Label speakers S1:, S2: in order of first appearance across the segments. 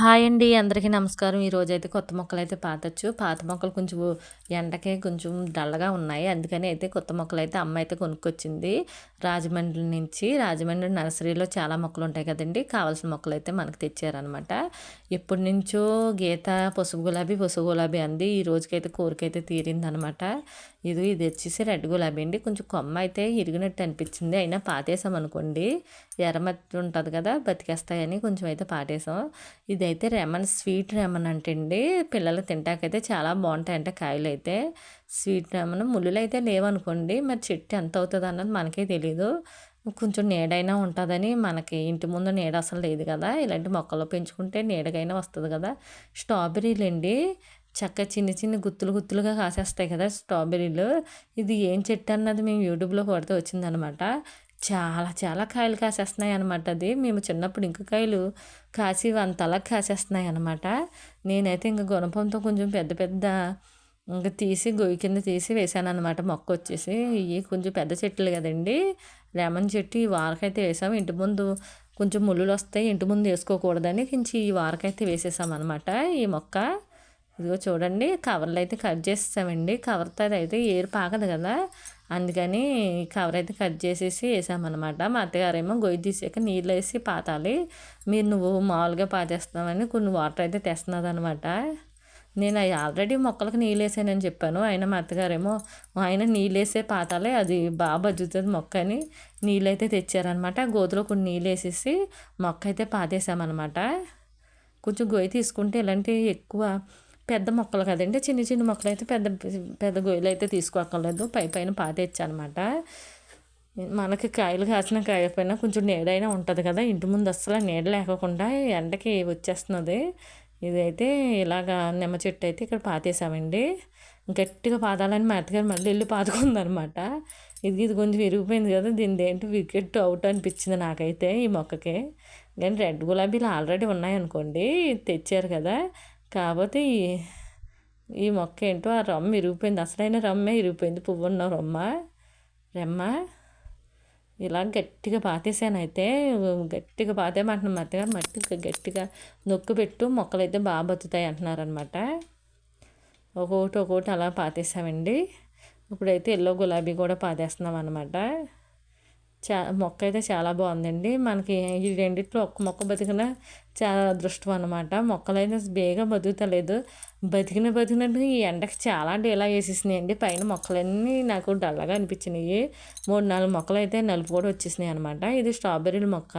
S1: Hi అండి అందరికీ నమస్కారం. ఈరోజు అయితే కొత్త మొక్కలు అయితే పాతచ్చు. పాత మొక్కలు కొంచెం ఎండకే కొంచెం డల్లగా ఉన్నాయి. అందుకని అయితే కొత్త మొక్కలు అయితే అమ్మ అయితే కొనుక్కొచ్చింది. రాజమండ్రి నుంచి రాజమండ్రి నర్సరీలో చాలా మొక్కలు ఉంటాయి కదండి. కావాల్సిన మొక్కలు అయితే మనకు తెచ్చారనమాట ఎప్పటి నుంచో గీత పసుపు గులాబీ పసుపు గులాబీ అంది. ఈ రోజుకైతే కోరికైతే తీరిందనమాట ఇది ఇది వచ్చేసి రెడ్ గులాబీ అండి. కొంచెం కొమ్మ అయితే ఇరిగినట్టు అనిపించింది. అయినా పాతేసాం అనుకోండి ఎర్రమట్టి ఉంటుంది కదా బతికేస్తాయని కొంచెం అయితే పాటేసాం ఇది ఇదైతే రెమన్ స్వీట్ రెమన్ అంటండి. పిల్లలు తింటాకైతే చాలా బాగుంటాయంట కాయలు అయితే స్వీట్ రెమన్ ముళ్ళులు అయితే లేవనుకోండి మరి చెట్టు ఎంత అవుతుంది అన్నది మనకే తెలియదు కొంచెం నీడైనా ఉంటుందని మనకి ఇంటి ముందు నీడ అసలు లేదు కదా. ఇలాంటి మొక్కలు పెంచుకుంటే నీడగైనా వస్తుంది కదా. స్ట్రాబెర్రీలు అండి చక్క చిన్న చిన్న గుత్తులు గుత్తులుగా కాసేస్తాయి కదా స్ట్రాబెర్రీలు. ఇది ఏం చెట్టు అన్నది మేము యూట్యూబ్లో కొడితే వచ్చిందనమాట. చాలా చాలా కాయలు కాసేస్తున్నాయి అనమాట అది. మేము చిన్నప్పుడు ఇంక కాయలు కాసి అంతలా కాసేస్తున్నాయి అనమాట నేనైతే ఇంక గుణపంతో కొంచెం పెద్ద పెద్ద ఇంకా తీసి గొయ్యి కింద తీసి వేసాను అనమాట మొక్క వచ్చేసి. ఇవి కొంచెం పెద్ద చెట్లు కదండి. లెమన్ చెట్టు ఈ వారకైతే వేసాము. ఇంటి ముందు కొంచెం ముళ్ళులు వస్తాయి. ఇంటి ముందు వేసుకోకూడదని కొంచెం ఈ వారకైతే వేసేసాం అనమాట ఈ మొక్క. ఇదిగో చూడండి కవర్లు అయితే కట్ చేసేసామండి. కవర్తో అయితే ఏరు పాకదు కదా. అందుకని కవర్ అయితే కట్ చేసేసి వేసామన్నమాట. మా అత్తగారేమో గొయ్యి తీసాక నీళ్ళు వేసి పాతాలి. మీరు నువ్వు మామూలుగా పాతేస్తామని కొన్ని వాటర్ అయితే తెస్తున్నది అనమాట నేను ఆల్రెడీ మొక్కలకు నీళ్ళు వేసానని చెప్పాను. ఆయన మా అత్తగారేమో ఆయన నీళ్ళు వేసే పాతాలే అది బాగా బజ్జుతుంది మొక్క అని నీళ్ళు అయితే తెచ్చారనమాట గోతులో కొన్ని నీళ్ళు వేసేసి మొక్క అయితే పాతేసామన్నమాట. కొంచెం గొయ్యి తీసుకుంటే ఇలాంటివి ఎక్కువ పెద్ద మొక్కలు కదండి. చిన్న చిన్న మొక్కలు అయితే పెద్ద పెద్ద గొయ్యలు అయితే తీసుకోక్కర్లేదు. పై పైన పాతేచ్చనమాట. మనకి కాయలు కాసిన కాయ పైన కొంచెం నీడైనా ఉంటుంది కదా. ఇంటి ముందు అస్సలు నీడ లేకుండా ఎండకి వచ్చేస్తున్నది. ఇదైతే ఇలాగా నిమ్మ చెట్టు అయితే ఇక్కడ పాతేసామండి. గట్టిగా పాదాలని మా అత్తగారు మళ్ళీ వెళ్ళి పాతుకుందనమాట. ఇది ఇది కొంచెం విరిగిపోయింది కదా. దీని ఏంటి వికెట్ అవుట్ అనిపించింది నాకైతే ఈ మొక్కకి. కానీ రెడ్ గులాబీలు ఆల్రెడీ ఉన్నాయనుకోండి తెచ్చారు కదా. కాకపోతే ఈ ఈ మొక్క ఏంటో ఆ రమ్మ ఇరిగిపోయింది. అసలైన రమ్మే ఇరిగిపోయింది. పువ్వు ఉన్న రొమ్మ రెమ్మ. ఇలా గట్టిగా పాతేసాను అయితే గట్టిగా పాతేమంటున్నా మట్టిగా మట్టి గట్టిగా నొక్కు పెట్టు మొక్కలు అయితే బాగా బతుకుతాయి అంటున్నారనమాట ఒక్కొక్కటి ఒక్కొక్కటి అలా పాతేసామండి ఇప్పుడైతే ఎల్లో గులాబీ కూడా పాతేస్తున్నాం అనమాట చా మొక్క అయితే చాలా బాగుందండి. మనకి ఈ రెండిట్లో ఒక్క మొక్క బతికిన చాలా అదృష్టం అనమాట మొక్కలు అయితే బేగా బతుకుతలేదు. బతికిన బతికినట్టు ఈ ఎండకి చాలా డేలా వేసేసినాయి అండి పైన మొక్కలన్నీ నాకు డల్లగా అనిపించినాయి. మూడు నాలుగు మొక్కలు అయితే నలుపు కూడా వచ్చేసినాయి అనమాట ఇది స్ట్రాబెర్రీల మొక్క.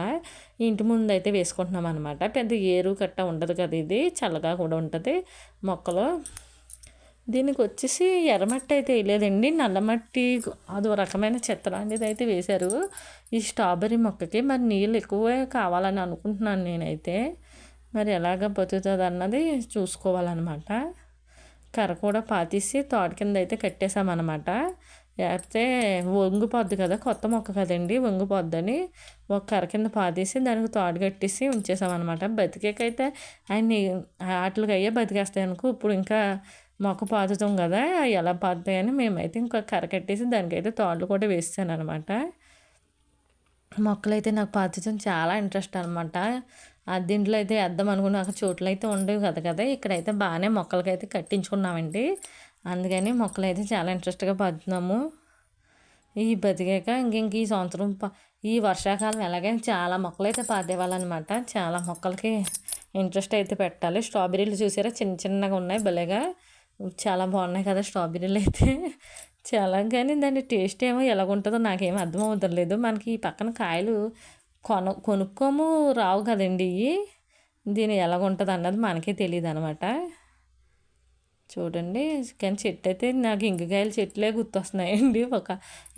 S1: ఇంటి ముందు అయితే వేసుకుంటున్నాం అనమాట పెద్ద ఏరు కట్ట ఉండదు కదా ఇది. చల్లగా కూడా ఉంటుంది. మొక్కలు దీనికి వచ్చేసి ఎర్రమట్టి అయితే వేయలేదండి. నల్లమట్టి అదో రకమైన చెత్త లాంటిది అయితే వేశారు. ఈ స్ట్రాబెర్రీ మొక్కకి మరి నీళ్ళు ఎక్కువే కావాలని అనుకుంటున్నాను నేనైతే. మరి ఎలాగ బతుకుతుంది అన్నది చూసుకోవాలన్నమాట. కర్ర కూడా పాతేసి తోట కింద అయితే కట్టేసామన్నమాట లేకపోతే వంగిపోద్ది కదా కొత్త మొక్క కదండి వంగిపోద్దని ఒక కర్ర కింద పాతేసి దానికి తోట కట్టేసి ఉంచేసామన్నమాట బతికేకైతే ఆయన్ని వాటికి అయ్యే బతికేస్తాయి అనుకో ఇప్పుడు ఇంకా మొక్క పాతుతాం కదా ఎలా పాతుతాయని మేమైతే ఇంకా కర్ర కట్టేసి దానికైతే తాళ్ళు కూడా వేస్తాను అనమాట మొక్కలైతే నాకు పాతడం చాలా ఇంట్రెస్ట్ అనమాట దీంట్లో అయితే వేద్దాం అనుకున్న అక్కడ చోట్లు అయితే ఉండేవి కదా కదా ఇక్కడైతే బాగానే మొక్కలకైతే కట్టించుకున్నామండి. అందుకని మొక్కలు అయితే చాలా ఇంట్రెస్ట్గా పాతున్నాము. ఈ బతికాక ఇంక ఇంక ఈ సంవత్సరం ఈ వర్షాకాలం ఎలాగైనా చాలా మొక్కలు అయితే పాతేవాళ్ళనమాట. చాలా మొక్కలకి ఇంట్రెస్ట్ అయితే పెట్టాలి. స్ట్రాబెర్రీలు చూసారా? చిన్న చిన్నగా ఉన్నాయి భలేగా. చాలా బాగున్నాయి కదా స్ట్రాబెర్రీలు అయితే. చాలా కానీ దాని టేస్ట్ ఏమో ఎలాగుంటుందో నాకేం అర్థం అవుతలేదు. మనకి ఈ పక్కన కాయలు కొన కొనుక్కోము రావు కదండి. ఇవి దీని ఎలాగుంటుంది అన్నది మనకే తెలియదు అనమాట చూడండి. కానీ చెట్టు అయితే నాకు ఇంకకాయల చెట్లే గుర్తొస్తున్నాయండి. ఒక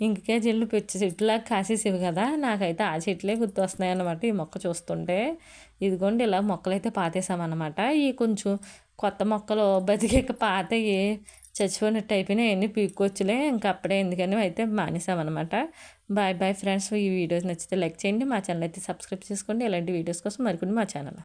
S1: ఇంకకాయ చెట్లు పెచ్చి చెట్టులాగా కాసేసేవి కదా. నాకైతే ఆ చెట్లే గుర్తొస్తున్నాయి అన్నమాట ఈ మొక్క చూస్తుంటే. ఇదిగోండి ఇలా మొక్కలు అయితే పాతేసామన్నమాట. ఈ కొంచెం కొత్త మొక్కలు బతికేక పాతవి చచ్చిపోయినట్టు అయిపోయినా అవన్నీ పీక్కొచ్చులే. ఇంకా అప్పుడే ఎందుకని అయితే మానేసామన్నమాట. Bye bye friends. ఈ వీడియోస్ నచ్చితే లైక్ చేయండి. మా ఛానల్ అయితే సబ్స్క్రైబ్ చేసుకోండి. ఇలాంటి వీడియోస్ కోసం మరికొన్ని మా ఛానల్.